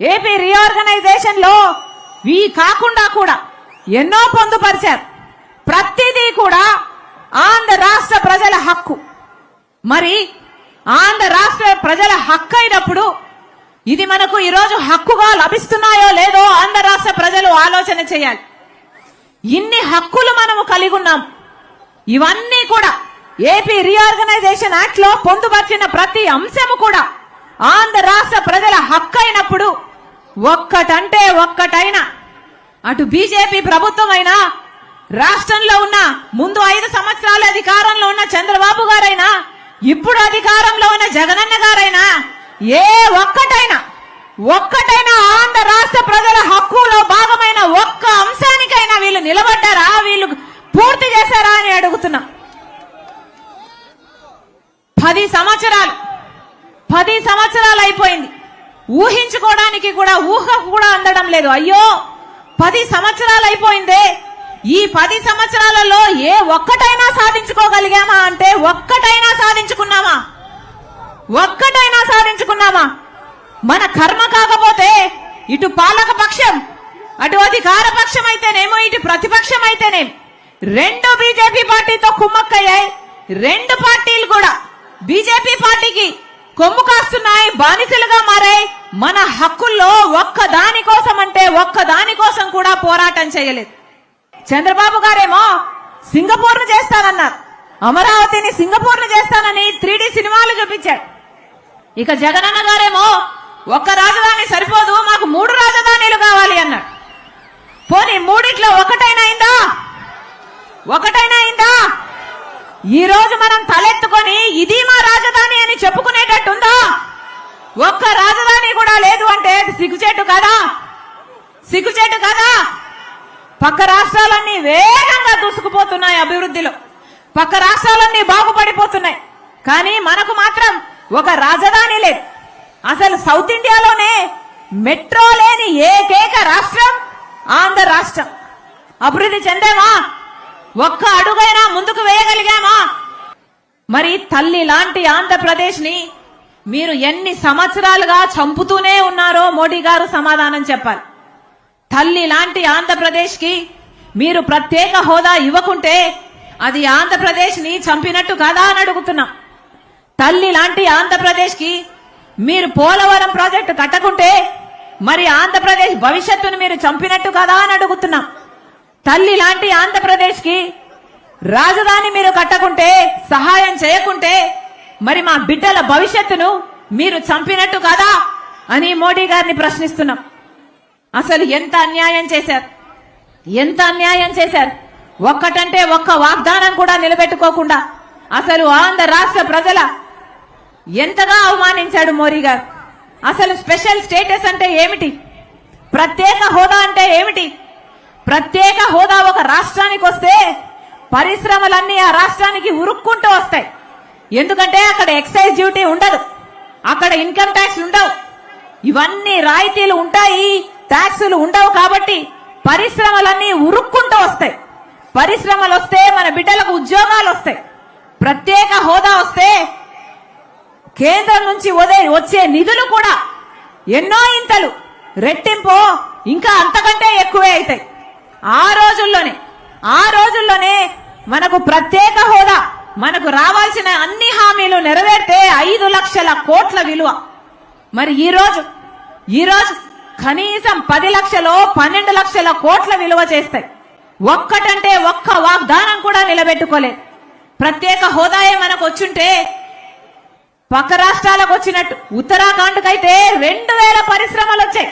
AP రీఆర్గనైజేషన్లో ఈ కాకుండా కూడా ఎన్నో పొందుపరిచారు. ప్రతిదీ కూడా ఆంధ్ర రాష్ట్ర ప్రజల హక్కు. మరి ఆంధ్ర రాష్ట్ర ప్రజల హక్కు అయినప్పుడు ఇది మనకు ఈరోజు హక్కుగా లభిస్తున్నాయో లేదో ఆంధ్ర రాష్ట్ర ప్రజలు ఆలోచన చేయాలి. ఇన్ని హక్కులు మనము కలిగి ఉన్నాం. ఇవన్నీ కూడా ఏపీ రీఆర్గనైజేషన్ యాక్ట్లో పొందుపరిచిన ప్రతి అంశము కూడా ఆంధ్ర రాష్ట్ర ప్రజల హక్కు అయినప్పుడు ఒక్కటంటే ఒక్కటైనా. అటు బీజేపీ ప్రభుత్వం అయినా రాష్ట్రంలో ఉన్న ముందు ఐదు సంవత్సరాలు అధికారంలో ఉన్న చంద్రబాబు గారైనా ఇప్పుడు అధికారంలో ఉన్న జగనన్న గారైనా ఏ ఒక్కటైనా ఒక్కటైనా ఆంధ్ర రాష్ట్ర ప్రజల హక్కులో భాగమైన ఒక్క అంశానికైనా వీళ్ళు నిలబడ్డారా వీళ్ళు పూర్తి చేశారా అని అడుగుతున్నా. పది సంవత్సరాలు పది సంవత్సరాలు అయిపోయింది. ఊహించుకోవడానికి కూడా ఊహ కూడా అందడం లేదు. అయ్యో పది సంవత్సరాలు అయిపోయిందే. ఈ పది సంవత్సరాలలో ఏ ఒక్కటైనా సాధించుకోగలిగామా అంటే ఒక్కటైనా సాధించుకున్నామా? ఒక్కటైనా సాధించుకున్నామా? మన కర్మ కాకపోతే ఇటు పాలక పక్షం అటు అధికార పక్షం అయితేనేమో ఇటు ప్రతిపక్షం అయితేనేం. రెండు బీజేపీ పార్టీతో కుమ్మక్కయ్యాయి. రెండు పార్టీలు కూడా బీజేపీ పార్టీకి కొమ్ము కాస్తున్నాయి బానిసలుగా మారాయి. మన హక్కుల్లో ఒక్క దాని కోసం అంటే ఒక్క దాని కోసం కూడా పోరాటం చేయలేదు. చంద్రబాబు గారేమో సింగపూర్ను చేస్తానన్నారు. అమరావతిని సింగపూర్ను చేస్తానని త్రీ సినిమాలు చూపించాడు. ఇక జగనన్న గారేమో ఒక్క రాజధాని సరిపోదు మాకు మూడు రాజధానీలు కావాలి అన్నాడు. పోనీ మూడిట్లో ఒకటైనా అయిందా? ఒకటైనా అయిందా? ఈ రోజు మనం తలెత్తుకొని ఇది మా రాజధాని అని చెప్పుకునేటట్టుందా? ఒక్క రాజధాని కూడా లేదు అంటే సిగ్గుచేటు కదా? సిగ్గుచేటు కదా? పక్క రాష్ట్రాలన్నీ వేగంగా దూసుకుపోతున్నాయి అభివృద్ధిలో. పక్క రాష్ట్రాలన్నీ బాగుపడిపోతున్నాయి. కానీ మనకు మాత్రం ఒక రాజధాని లేదు. అసలు సౌత్ ఇండియాలోనే మెట్రో లేని ఏకైక రాష్ట్రం ఆంధ్ర రాష్ట్రం. అభివృద్ధి చెందామా? ఒక్క అడుగైనా ముందుకు వేయగలిగామా? మరి తల్లి లాంటి ఆంధ్రప్రదేశ్ని మీరు ఎన్ని సంవత్సరాలుగా చంపుతూనే ఉన్నారో మోడీ గారు సమాధానం చెప్పాలి. తల్లి లాంటి ఆంధ్రప్రదేశ్కి మీరు ప్రత్యేక హోదా ఇవ్వకుంటే అది ఆంధ్రప్రదేశ్ని చంపినట్టు కాదా అని అడుగుతున్నాం. తల్లి లాంటి ఆంధ్రప్రదేశ్కి మీరు పోలవరం ప్రాజెక్టు కట్టకుంటే మరి ఆంధ్రప్రదేశ్ భవిష్యత్తును మీరు చంపినట్టు కదా అని అడుగుతున్నాం. తల్లి లాంటి ఆంధ్రప్రదేశ్కి రాజధాని మీరు కట్టకుంటే సహాయం చేయకుంటే మరి మా బిడ్డల భవిష్యత్తును మీరు చంపినట్టు కదా అని మోడీ గారిని ప్రశ్నిస్తున్నాం. అసలు ఎంత అన్యాయం చేశారు? ఎంత అన్యాయం చేశారు? ఒక్కటంటే ఒక్క వాగ్దానం కూడా నిలబెట్టుకోకుండా అసలు ఆంధ్ర రాష్ట్ర ప్రజల ఎంతగా అవమానించాడు మోడీ గారు? అసలు స్పెషల్ స్టేటస్ అంటే ఏమిటి? ప్రత్యేక హోదా అంటే ఏమిటి? ప్రత్యేక హోదా ఒక రాష్ట్రానికి వస్తే పరిశ్రమలన్నీ ఆ రాష్ట్రానికి ఉరుక్కుంటూ వస్తాయి. ఎందుకంటే అక్కడ ఎక్సైజ్ డ్యూటీ ఉండదు. అక్కడ ఇన్కమ్ ట్యాక్స్ ఉండవు. ఇవన్నీ రాయితీలు ఉంటాయి ట్యాక్సులు ఉండవు కాబట్టి పరిశ్రమలన్నీ ఉరుక్కుంటూ వస్తాయి. పరిశ్రమలు వస్తే మన బిడ్డలకు ఉద్యోగాలు వస్తాయి. ప్రత్యేక హోదా వస్తే కేంద్రం నుంచి వచ్చే నిధులు కూడా ఎన్నో ఇంతలు. రెట్టింపు ఇంకా అంతకంటే ఎక్కువే అవుతాయి. ఆ రోజుల్లోనే ఆ రోజుల్లోనే మనకు ప్రత్యేక హోదా మనకు రావాల్సిన అన్ని హామీలు నెరవేర్తే ఐదు లక్షల కోట్ల విలువ. మరి ఈరోజు ఈరోజు ఈ రోజు కనీసం పది లక్షలో పన్నెండు లక్షల కోట్ల విలువ చేస్తాయి. ఒక్కటంటే ఒక్క వాగ్దానం కూడా నిలబెట్టుకోలేదు. ప్రత్యేక హోదాయే మనకు వచ్చుంటే పక్క రాష్ట్రాలకు వచ్చినట్టు ఉత్తరాఖండ్ కైతే రెండు వేల పరిశ్రమలు వచ్చాయి.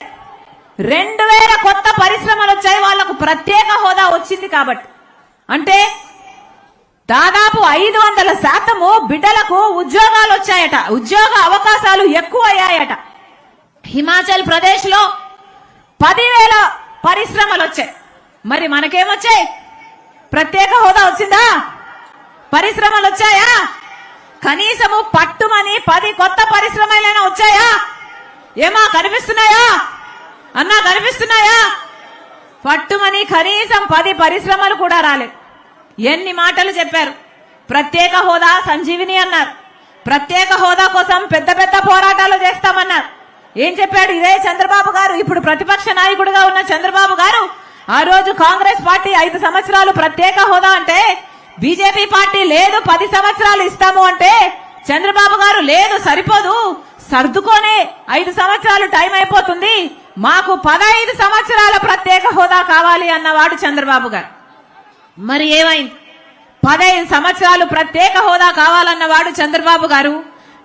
రెండు వేల కొత్త పరిశ్రమలు వచ్చాయి వాళ్ళకు ప్రత్యేక హోదా వచ్చింది కాబట్టి. అంటే దాదాపు ఐదు వందల శాతము బిడ్డలకు ఉద్యోగాలు వచ్చాయట. ఉద్యోగ అవకాశాలు ఎక్కువ అయ్యాయట హిమాచల్ ప్రదేశ్లో పదివేల పరిశ్రమలు వచ్చాయి. మరి మనకేమొచ్చాయి? ప్రత్యేక హోదా వచ్చిందా? పరిశ్రమలు వచ్చాయా? కనీసము పట్టుమని పది కొత్త పరిశ్రమలైనా వచ్చాయా? ఏమా కనిపిస్తున్నాయా? అన్నా కనిపిస్తున్నాయా? పట్టుమని కనీసం పది పరిశ్రమలు కూడా రాలేదు. ఎన్ని మాటలు చెప్పారు? ప్రత్యేక హోదా సంజీవిని అన్నారు. ప్రత్యేక హోదా కోసం పెద్ద పెద్ద పోరాటాలు చేస్తామన్నారు. ఏం చెప్పాడు? ఇదే చంద్రబాబు గారు ఇప్పుడు ప్రతిపక్ష నాయకుడిగా ఉన్న చంద్రబాబు గారు ఆ రోజు కాంగ్రెస్ పార్టీ ఐదు సంవత్సరాలు ప్రత్యేక హోదా అంటే బీజేపీ పార్టీ లేదు పది సంవత్సరాలు ఇస్తాము అంటే చంద్రబాబు గారు లేదు సరిపోదు. సర్దుకోనే ఐదు సంవత్సరాలు టైం అయిపోతుంది. మాకు పదహైదు సంవత్సరాల ప్రత్యేక హోదా కావాలి అన్నవాడు చంద్రబాబు గారు. మరి ఏమైంది? పదహైదు సంవత్సరాలు ప్రత్యేక హోదా కావాలన్నవాడు చంద్రబాబు గారు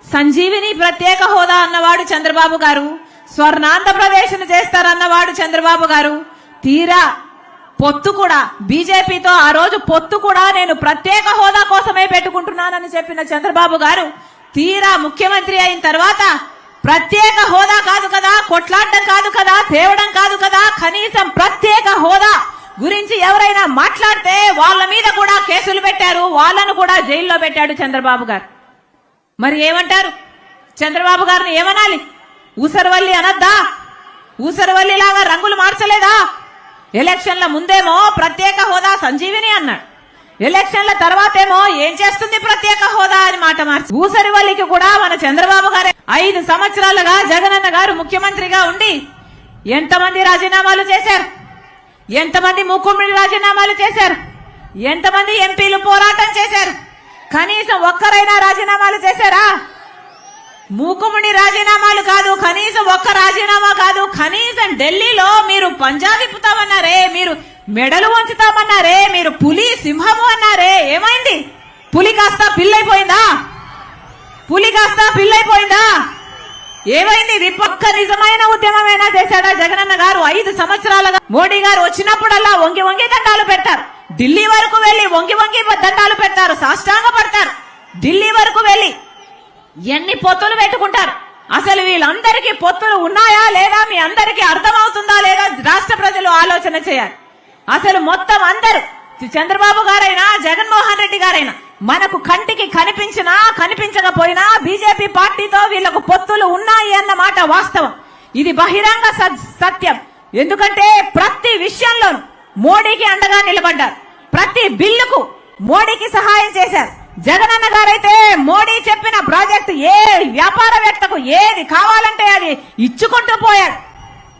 సంజీవిని ప్రత్యేక హోదా అన్నవాడు చంద్రబాబు గారు స్వర్ణాంధ్రప్రదేశ్ చేస్తారన్నవాడు చంద్రబాబు గారు తీరా పొత్తు కూడా బీజేపీతో ఆ రోజు పొత్తు కూడా నేను ప్రత్యేక హోదా కోసమే పెట్టుకుంటున్నానని చెప్పిన చంద్రబాబు గారు తీరా ముఖ్యమంత్రి అయిన తర్వాత ప్రత్యేక హోదా కాదు కదా కొట్లాడడం కాదు కదా తేవడం కాదు కదా కనీసం ప్రత్యేక హోదా గురించి ఎవరైనా మాట్లాడితే వాళ్ళ మీద కూడా కేసులు పెట్టారు వాళ్ళను కూడా జైల్లో పెట్టాడు చంద్రబాబు గారు. మరి ఏమంటారు? చంద్రబాబు గారిని ఏమనాలి? ఊసరవల్లి అనద్దా? ఊసరవల్లి లాగా రంగులు మార్చలేదా? ఎలక్షన్ల ముందేమో ప్రత్యేక హోదా సంజీవిని అన్నాడు. ఎలక్షన్ల తర్వాతేమో ఏం చేస్తుంది ప్రత్యేక హోదా అని మాట మార్చి ఊసరివల్లికి కూడా మన చంద్రబాబు గారే ఐదు సంవత్సరాలుగా జగనన్న గారు ముఖ్యమంత్రిగా ఉండి ఎంతమంది రాజీనామాలు చేశారు? ఎంతమంది ముఖ్యమంత్రి రాజీనామాలు చేశారు? ఎంతమంది ఎంపీలు పోరాటం చేశారు? కనీసం ఒక్కరైనా రాజీనామాలు చేశారా? మూకుముడి రాజీనామాలు కాదు కనీసం ఒక్క రాజీనామా కాదు కనీసం ఢిల్లీలో మీరు పంజాబ్ ఇప్పుతామన్నారే మీరు మెడలు వంచుతామన్నారే మీరు పులి సింహము అన్నారే ఏమైంది? పులి కాస్త పిల్లైపోయిందా? పులి కాస్త పిల్లైపోయిందా? ఏమైంది? ఇది పక్క నిజమైన ఉద్యమమైనా చేశాడా? జగనన్న గారు ఐదు సంవత్సరాలుగా మోడీ గారు వచ్చినప్పుడల్లా వంగి వంగి దండాలు పెడతారు. ఢిల్లీ వరకు వెళ్ళి వంగి వంగి దండాలు పెడతారు. సాష్టాంగ పడతారు. ఢిల్లీ వరకు వెళ్ళి ఎన్ని పొత్తులు పెట్టుకుంటారు? అసలు వీళ్ళందరికీ పొత్తులు ఉన్నాయా లేదా? మీ అందరికీ అర్థమవుతుందా లేదా? రాష్ట్ర ప్రజలు ఆలోచన చేయాలి. అసలు మొత్తం అందరూ చంద్రబాబు గారైనా జగన్మోహన్ రెడ్డి గారైనా మనకు కంటికి కనిపించినా కనిపించకపోయినా బీజేపీ పార్టీతో వీళ్ళకు పొత్తులు ఉన్నాయి అన్న మాట వాస్తవం. ఇది బహిరంగ సత్యం. ఎందుకంటే ప్రతి విషయంలోనూ మోడీకి అండగా నిలబడ్డారు. ప్రతి బిల్లుకు మోడీకి సహాయం చేశారు. జగనన్న గారైతే మోడీ చెప్పిన ప్రాజెక్టు ఏ వ్యాపారవేత్తకు ఏది కావాలంటే అది ఇచ్చుకుంటూ పోయారు.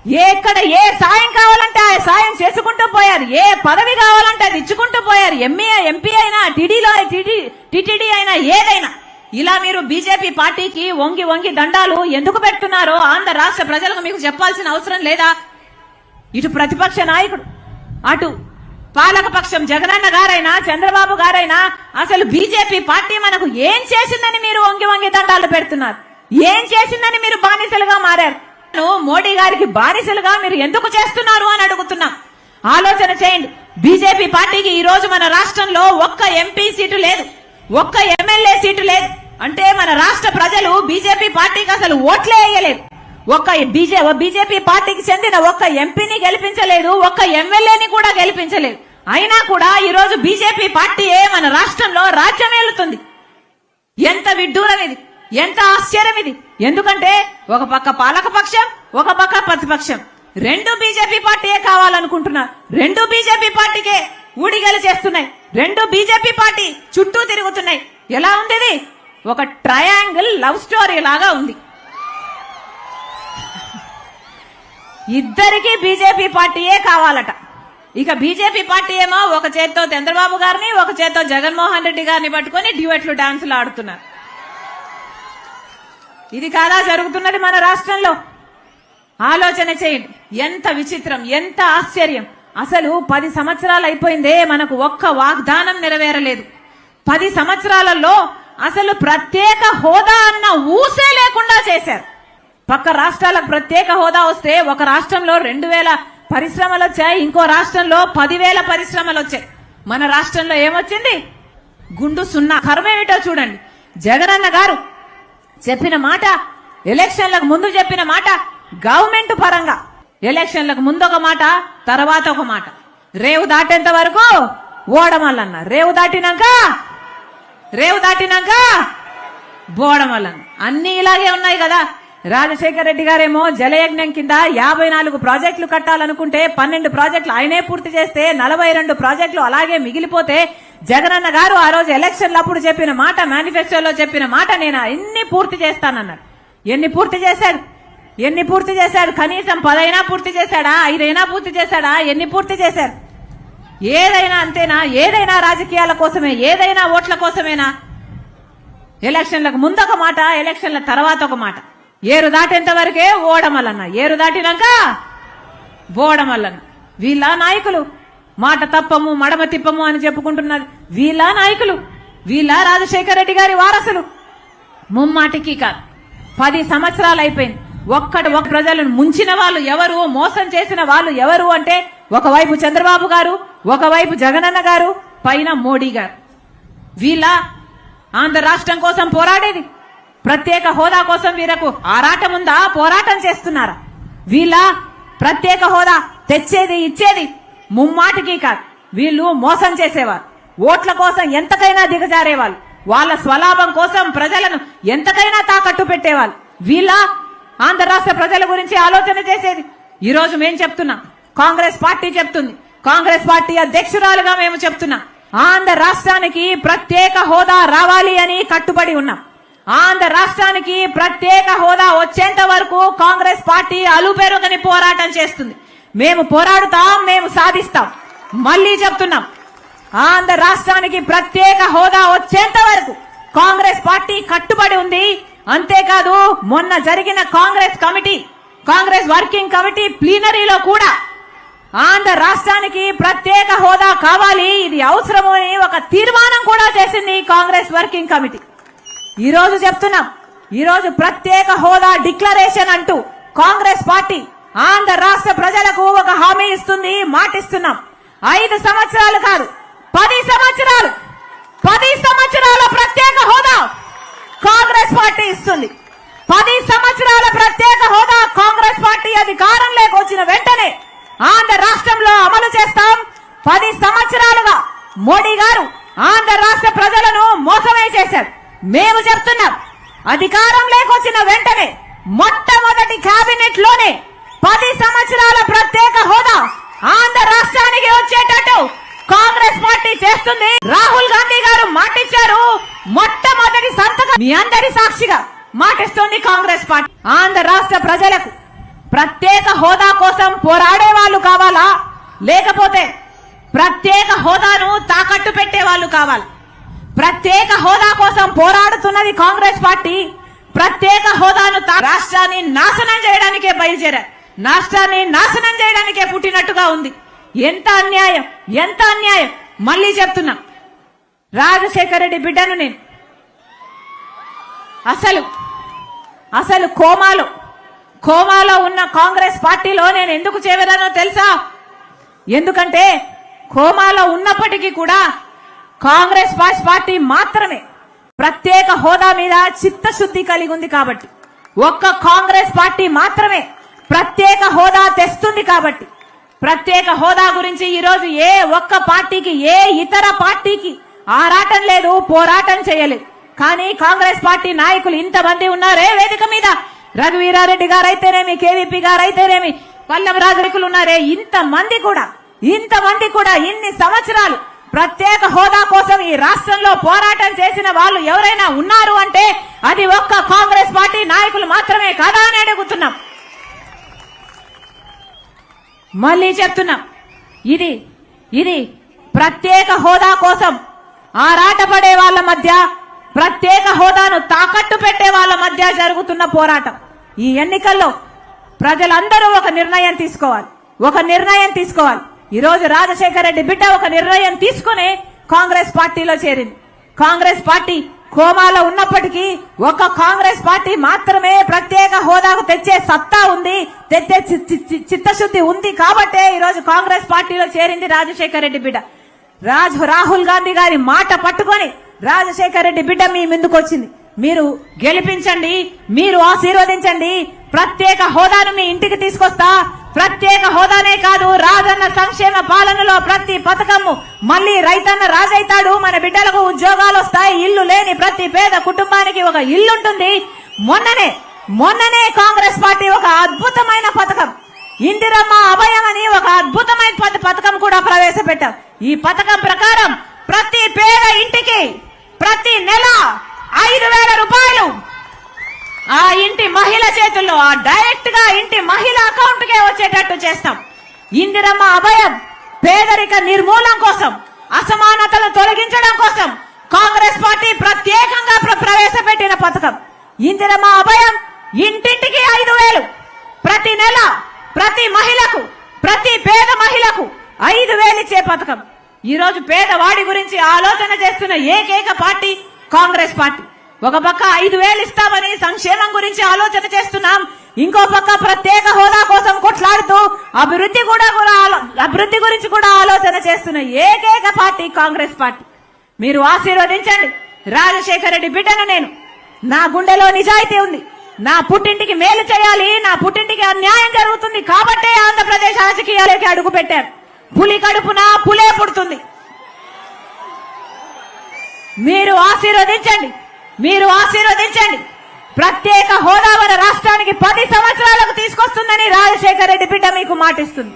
ఎక్కడ ఏ సాయం కావాలంటే ఆ సాయం చేసుకుంటూ పోయారు. ఏ పదవి కావాలంటే అది ఇచ్చుకుంటూ పోయారు. ఎంఏ ఎంపీ అయినా టీడీలో టిటిడి అయినా ఏదైనా. ఇలా మీరు బీజేపీ పార్టీకి వంగి వంగి దండాలు ఎందుకు పెడుతున్నారో ఆంధ్ర రాష్ట్ర ప్రజలకు మీకు చెప్పాల్సిన అవసరం లేదా? ఇటు ప్రతిపక్ష నాయకుడు అటు పాలకపక్షం జగనన్న గారైనా చంద్రబాబు గారైనా అసలు బీజేపీ పార్టీ మనకు ఏం చేసిందని మీరు వంగి వంగి దండాలు పెడుతున్నారు? ఏం చేసిందని మీరు బానిసలుగా మారారు? మోడీ గారికి బానిసలుగా మీరు ఎందుకు చేస్తున్నారు అని అడుగుతున్నాం. ఆలోచన చేయండి. బీజేపీ పార్టీకి ఈ రోజు మన రాష్ట్రంలో ఒక్క ఎంపీ సీటు లేదు. ఒక్క ఎమ్మెల్యే సీటు లేదు. అంటే మన రాష్ట్ర ప్రజలు బీజేపీ పార్టీకి అసలు ఓట్లే వేయలేదు. ఒక్క బీజే బీజేపీ పార్టీకి చెందిన ఒక్క ఎంపీని గెలిపించలేదు. ఒక్క ఎమ్మెల్యేని కూడా గెలిపించలేదు. అయినా కూడా ఈ రోజు బీజేపీ పార్టీయే మన రాష్ట్రంలో రాజ్యం ఏలుతుంది. ఎంత విడ్డూరం ఇది. ఎంత ఆశ్చర్యం ఇది. ఎందుకంటే ఒక పక్క పాలకపక్షం ఒక పక్క ప్రతిపక్షం. రెండు బీజేపీ పార్టీయే కావాలనుకుంటున్నారు రెండు బీజేపీ పార్టీకే ఊడిగలు చేస్తున్నాయి. రెండు బీజేపీ పార్టీ చుట్టూ తిరుగుతున్నాయి. ఎలా ఉంది ఇది? ఒక ట్రయాంగిల్ లవ్ స్టోరీ లాగా ఉంది. ఇద్దరికి బీజేపీ పార్టీయే కావాలట. ఇక బీజేపీ పార్టీ ఏమో ఒక చేత్తో చంద్రబాబు గారిని ఒక చేత్తో జగన్మోహన్ రెడ్డి గారిని పట్టుకొని డ్యూయట్లు డాన్సులు ఆడుతున్నారు. ఇది కాదా జరుగుతున్నది మన రాష్ట్రంలో? ఆలోచన చేయండి. ఎంత విచిత్రం ఎంత ఆశ్చర్యం. అసలు పది సంవత్సరాలు అయిపోయిందే మనకు ఒక్క వాగ్దానం నెరవేరలేదు. పది సంవత్సరాలలో అసలు ప్రత్యేక హోదా అన్న ఊసే లేకుండా చేశారు. పక్క రాష్ట్రాలకు ప్రత్యేక హోదా వస్తే ఒక రాష్ట్రంలో రెండు వేల పరిశ్రమలు వచ్చాయి ఇంకో రాష్ట్రంలో పదివేల పరిశ్రమలు వచ్చాయి. మన రాష్ట్రంలో ఏమొచ్చింది? గుండు సున్నా కర్మేమిటో చూడండి. జగనన్న గారు చెప్పిన మాట ఎలక్షన్లకు ముందు చెప్పిన మాట గవర్నమెంట్ పరంగా. ఎలక్షన్లకు ముందు ఒక మాట తర్వాత ఒక మాట. రేవు దాటేంత వరకు ఓడమల్లన్న రేవు దాటినాక రేవు దాటినాక బోడమల్లన్న. అన్ని ఇలాగే ఉన్నాయి కదా. రాజశేఖర రెడ్డి గారేమో జలయజ్ఞం కింద యాభై నాలుగు ప్రాజెక్టులు కట్టాలనుకుంటే పన్నెండు ప్రాజెక్టులు ఆయనే పూర్తి చేస్తే నలభై రెండు ప్రాజెక్టులు అలాగే మిగిలిపోతే జగనన్న గారు ఆ రోజు ఎలక్షన్లు అప్పుడు చెప్పిన మాట మేనిఫెస్టోలో చెప్పిన మాట నేను ఎన్ని పూర్తి చేస్తానన్నాడు. ఎన్ని పూర్తి చేశాడు? ఎన్ని పూర్తి చేశాడు? కనీసం పదైనా పూర్తి చేశాడా? ఐదైనా పూర్తి చేశాడా? ఎన్ని పూర్తి చేశారు ఏదైనా అంతేనా? ఏదైనా రాజకీయాల కోసమే? ఏదైనా ఓట్ల కోసమేనా? ఎలక్షన్లకు ముందు ఒక మాట ఎలక్షన్ల తర్వాత ఒక మాట. ఏరు దాటేంత వరకే ఓడమల్లన్న. ఏరు దాటినాక బోడమల్లన్న. వీళ్ళ నాయకులు. మాట తప్పము మడమ తిప్పము అని చెప్పుకుంటున్నది. వీళ్ళ నాయకులు వీళ్ళ రాజశేఖర రెడ్డి గారి వారసులు. ముమ్మాటికి కాదు. పది సంవత్సరాలు అయిపోయింది. ఒక్కటి ఒక ప్రజలను ముంచిన వాళ్ళు ఎవరు మోసం చేసిన వాళ్ళు ఎవరు అంటే ఒకవైపు చంద్రబాబు గారు ఒకవైపు జగనన్న గారు పైన మోడీ గారు. వీళ్ళ ఆంధ్ర రాష్ట్రం కోసం పోరాడేది. ప్రత్యేక హోదా కోసం వీరకు ఆరాటం ఉందా? పోరాటం చేస్తున్నారా? వీళ్ళ ప్రత్యేక హోదా తెచ్చేది ఇచ్చేది ముమ్మాటికి కాదు. వీళ్ళు మోసం చేసేవారు. ఓట్ల కోసం ఎంతకైనా దిగజారేవాళ్ళు. వాళ్ళ స్వలాభం కోసం ప్రజలను ఎంతకైనా తాకట్టు పెట్టేవాళ్ళు. వీళ్ళ ఆంధ్ర రాష్ట్ర ప్రజల గురించి ఆలోచన చేసేది. ఈ రోజు మేం చెప్తున్నాం. కాంగ్రెస్ పార్టీ చెప్తుంది. కాంగ్రెస్ పార్టీ అధ్యక్షురాలుగా మేము చెప్తున్నాం. ఆంధ్ర రాష్ట్రానికి ప్రత్యేక హోదా రావాలి అని కట్టుబడి ఉన్నాం. ఆంధ్ర రాష్ట్రానికి ప్రత్యేక హోదా వచ్చేంత వరకు కాంగ్రెస్ పార్టీ అలుపెరుగని పోరాటం చేస్తుంది. మేము పోరాడుతాం మేము సాధిస్తాం. మళ్ళీ చెప్తున్నాం. ఆంధ్ర రాష్ట్రానికి ప్రత్యేక హోదా వచ్చేంత వరకు కాంగ్రెస్ పార్టీ కట్టుబడి ఉంది. అంతేకాదు మొన్న జరిగిన Congress committee Congress working committee ప్లీనరీలో కూడా ఆంధ్ర రాష్ట్రానికి ప్రత్యేక హోదా కావాలి. ఇది అవసరము అని ఒక తీర్మానం కూడా చేసింది కాంగ్రెస్ వర్కింగ్ కమిటీ. ఈ రోజు చెప్తున్నాం. ఈ రోజు ప్రత్యేక హోదా డిక్లరేషన్ అంటూ కాంగ్రెస్ పార్టీ ఆంధ్ర రాష్ట్ర ప్రజలకు ఒక హామీ ఇస్తుంది మాటిస్తున్నాం. ఐదు సంవత్సరాలు కాదు పది సంవత్సరాలు. పది సంవత్సరాల ప్రత్యేక హోదా కాంగ్రెస్ పార్టీ ఇస్తుంది. పది సంవత్సరాల ప్రత్యేక హోదా కాంగ్రెస్ పార్టీ అధికారం వచ్చిన వెంటనే ఆంధ్ర రాష్ట్రంలో అమలు చేస్తాం. పది సంవత్సరాలుగా మోడీ గారు ఆంధ్ర రాష్ట్ర ప్రజలను మోసమే చేశారు. మేము చెప్తున్నాం అధికారం లేకొచ్చిన వెంటనే మొట్టమొదటి కేబినెట్లోనే పది సంవత్సరాల ప్రత్యేక హోదా ఆంధ్ర రాష్ట్రానికి వచ్చేటట్టు కాంగ్రెస్ పార్టీ చేస్తుంది. రాహుల్ గాంధీ గారు మాటిచ్చారు. మొట్టమొదటి సంతకం మీ అందరి సాక్షిగా మాటిస్తుంది కాంగ్రెస్ పార్టీ. ఆంధ్ర రాష్ట్ర ప్రజలకు ప్రత్యేక హోదా కోసం పోరాడే వాళ్ళు కావాలా? లేకపోతే ప్రత్యేక హోదాను తాకట్టు పెట్టే వాళ్ళు కావాలి? ప్రత్యేక హోదా కోసం పోరాడుతున్నది కాంగ్రెస్ పార్టీ. ప్రత్యేక హోదాను రాష్ట్రాన్ని నాశనం చేయడానికే బయలుదేరారు. రాష్ట్రాన్ని నాశనం చేయడానికే పుట్టినట్టుగా ఉంది. ఎంత అన్యాయం ఎంత అన్యాయం. మళ్ళీ చెప్తున్నా. రాజశేఖర రెడ్డి బిడ్డను నేను. అసలు అసలు కోమాలో కోమాలో ఉన్న కాంగ్రెస్ పార్టీలో నేను ఎందుకు చేరానో తెలుసా? ఎందుకంటే కోమాలో ఉన్నప్పటికీ కూడా కాంగ్రెస్ పార్టీ మాత్రమే ప్రత్యేక హోదా మీద చిత్తశుద్ధి కలిగి ఉంది కాబట్టి. ఒక్క కాంగ్రెస్ పార్టీ మాత్రమే ప్రత్యేక హోదా తెస్తుంది కాబట్టి ప్రత్యేక హోదా గురించి ఈరోజు ఏ ఒక్క పార్టీకి ఏ ఇతర పార్టీకి ఆరాటం లేదు పోరాటం చేయలేదు. కానీ కాంగ్రెస్ పార్టీ నాయకులు ఇంతమంది ఉన్నారే. వేదిక మీద? రఘువీరారెడ్డి గారైతేనేమి కేవీపీ గారైతేనేమి పల్లం రాజరికులు ఉన్నారే. ఇంతమంది కూడా ఇంతమంది కూడా ఇన్ని సంవత్సరాలు ప్రత్యేక హోదా కోసం ఈ రాష్ట్రంలో పోరాటం చేసిన వాళ్ళు ఎవరైనా ఉన్నారు అంటే అది ఒక్క కాంగ్రెస్ పార్టీ నాయకులు మాత్రమే కాదా అని అడుగుతున్నాం. మళ్ళీ చెప్తున్నాం. ఇది ఇది ప్రత్యేక హోదా కోసం ఆరాటపడే వాళ్ళ మధ్య ప్రత్యేక హోదాను తాకట్టు పెట్టే వాళ్ళ మధ్య జరుగుతున్న పోరాటం. ఈ ఎన్నికల్లో ప్రజలందరూ ఒక నిర్ణయం తీసుకోవాలి. ఒక నిర్ణయం తీసుకోవాలి. ఈరోజు రాజశేఖర రెడ్డి బిడ్డ ఒక నిర్ణయం తీసుకుని కాంగ్రెస్ పార్టీలో చేరింది. కాంగ్రెస్ పార్టీ కోమాలో ఉన్నప్పటికీ ఒక కాంగ్రెస్ పార్టీ మాత్రమే ప్రత్యేక హోదాకు తెచ్చే సత్తా ఉంది తెచ్చే చి- చి- చి- చిత్తశుద్ధి ఉంది కాబట్టే ఈరోజు కాంగ్రెస్ పార్టీలో చేరింది రాజశేఖర రెడ్డి బిడ్డ. రాజ్ రాహుల్ గాంధీ గారి మాట పట్టుకొని రాజశేఖర రెడ్డి బిడ్డ మీ ముందుకు వచ్చింది. మీరు గెలిపించండి మీరు ఆశీర్వదించండి. ప్రత్యేక హోదాను మీ ఇంటికి తీసుకొస్తా. ప్రత్యేక హోదానే కాదు రాజన్న సంక్షేమ పాలనలో ప్రతి పథకము మళ్ళీ రైతన్న రాజైతాడు. మన బిడ్డలకు ఉద్యోగాలు వస్తాయి ఇల్లు లేని ప్రతి పేద కుటుంబానికి ఒక ఇల్లు ఉంటుంది. మొన్ననే మొన్ననే కాంగ్రెస్ పార్టీ ఒక అద్భుతమైన పథకం. ఇందిరమ్మ అభయం అని ఒక అద్భుతమైన పథకం కూడా ప్రవేశపెట్టాం. ఈ పథకం ప్రకారం ప్రతి పేద ఇంటికి ప్రతి నెల ఐదు వేల రూపాయలు. ఆ ఇంటి మహిళ చేతుల్లో ఆ డైరెక్ట్గా ఇంటి మహిళ అకౌంట్ కే వచ్చేటట్టు చేస్తాం. ఇందిరమ్మ అభయం పేదరిక నిర్మూలన కోసం అసమానతలు తొలగించడం కోసం కాంగ్రెస్ పార్టీ ప్రత్యేకంగా ప్రవేశపెట్టిన పథకం. ఇందిరమ్మ అభయం ఇంటింటికి ఐదు వేలు. ప్రతి నెల ప్రతి మహిళకు ప్రతి పేద మహిళకు ఐదు వేలు ఇచ్చే పథకం. ఈరోజు పేదవాడి గురించి ఆలోచన చేస్తున్న ఏకైక పార్టీ కాంగ్రెస్ పార్టీ. ఒక పక్క ఐదు వేలు ఇస్తామని సంక్షేమం గురించి ఆలోచన చేస్తున్నాం. ఇంకో పక్క ప్రత్యేక హోదా కోసం కొట్లాడుతూ అభివృద్ధి కూడా కూడా అభివృద్ధి గురించి కూడా ఆలోచన చేస్తున్న ఏకైక పార్టీ కాంగ్రెస్ పార్టీ. మీరు ఆశీర్వదించండి. రాజశేఖర రెడ్డి బిడ్డను నేను. నా గుండెలో నిజాయితీ ఉంది. నా పుట్టింటికి మేలు చేయాలి. నా పుట్టింటికి అన్యాయం జరుగుతుంది కాబట్టే ఆంధ్రప్రదేశ్ రాజకీయాలకి అడుగు పెట్టారు పులి కడుపున పులే పుడుతుంది. మీరు ఆశీర్వదించండి. మీరు ఆశీర్వదించండి. ప్రత్యేక హోదా మన రాష్ట్రానికి పది సంవత్సరాలకు తీసుకొస్తుందని రాజశేఖర రెడ్డి బిడ్డ మీకు మాటిస్తుంది.